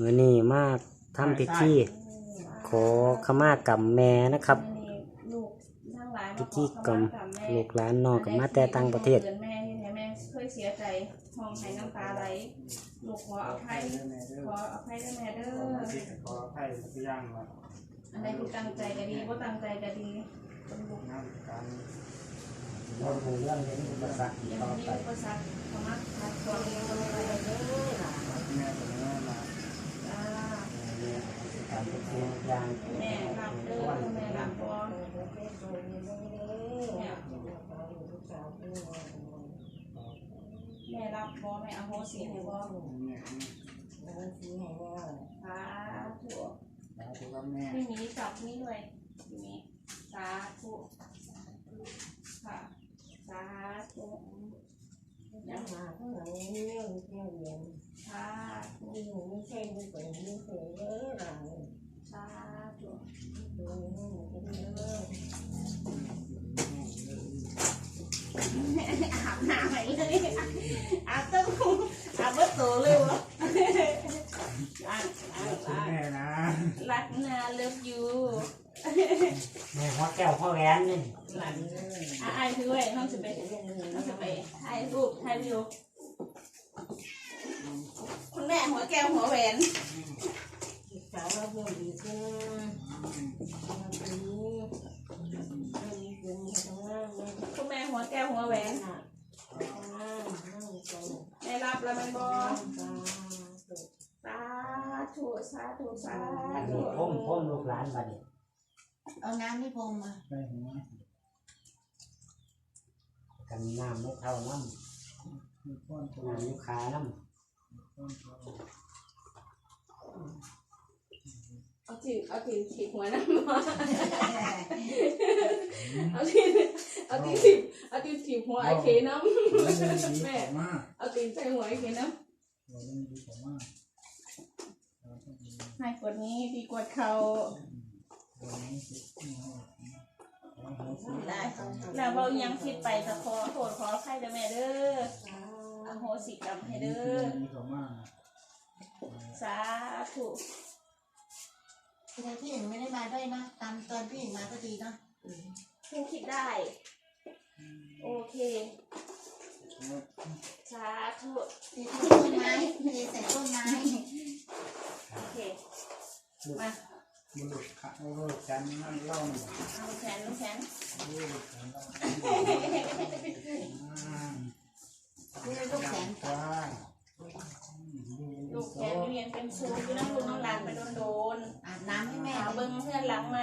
มือนี้มาทำพิธีขอขมากรรมแม่นะครับลูกทั้งหลายพิธีกรรมลูกหลานน้องกับมาแต่ต่างประเทศ แม่ที่ไหนแม่เคยเสียใจห้องให้น้ำตาไหลลูกขออภัยขออภัยด้วยแม่เด้อขอให้ทุกอย่างว่าอันใดที่ตั้งใจก็ดีว่าตั้งใจก็ดีเป็นลูกงานการเราดูเรื่องนี้อุปสรรคยังต่อมีไปอุปสรรคเข้ามาขัดขวางยังอะไรเด้อ แม่ผมแม่มา จ้า การเป็นตัวอย่าง แม่รับเด้อแม่รับบ่แม่แม่รับบ่แม่อโหสิให้บ่แม่สาธุสาธุครับแม่ไม่มีจับนี่ด้วยอยู่นี่สาธุค่ะสาธุยังสาธุสาธุ อาบน้ำไปเลยอาบต้องอาบเบิดโตเลยวะอะอะคุณอะแม่นะรักนะเลิฟยูแม่หัวแก้วพ่อแหวนนี่รักอะไอ้คือเว้ยห้องจะไปห้องจะไปถ่ายรูปถ่ายวิวคุณแม่หัวแก้วหัวแหวน คุณแม่หัวแก้วหัวแหวนได้รับแล้วมันบอสาธุสาธุสาอันธุนี้พ่มพ่มลูกหลานบัดนี้เอาน้ำนี่พงมาได้หัวกันน้ำไม่เท่าน้มีก้อนำน้ำยุขาน้เอา ถีบเอาถีบถีบหัวน้ำมาเอาถีบเอาถีบถีบเอาถีบถีบหัวไอ้เคน้ำแม่มาเอาตีนใส่หัวไอ้เคน้เราต้องดีกว่ามาำให้กดนี้ดีกว่าเขาวันนี้สิได้แล้วเรายังคิดไปจะขอโทษขออภัยเด้อแม่เด้ออโหสิกรรมให้เด้อดีกว่ามาสาธุแต่พี่หญิงไม่ได้มาด้วยนะตามตอนพี่หญิงมาก็ดีเนาะเพิ่งคิดได้ โอเคสาธุตีต้นไม้ตีใส่ต้นไม้โอเคมาบุรุษขาบุรุษจันนั่นเล่าหน่อยเอาแขนลูกแขนบุรุษจันเล่าอ่า นี่ลูกแขน จ้า ลูกแขน เรียนเป็นครูอยู่นั่งลูกน้องหลานไปโดนอาบน้ำให้ๆแม่หาเบิ้งเพื่อนหลังไหม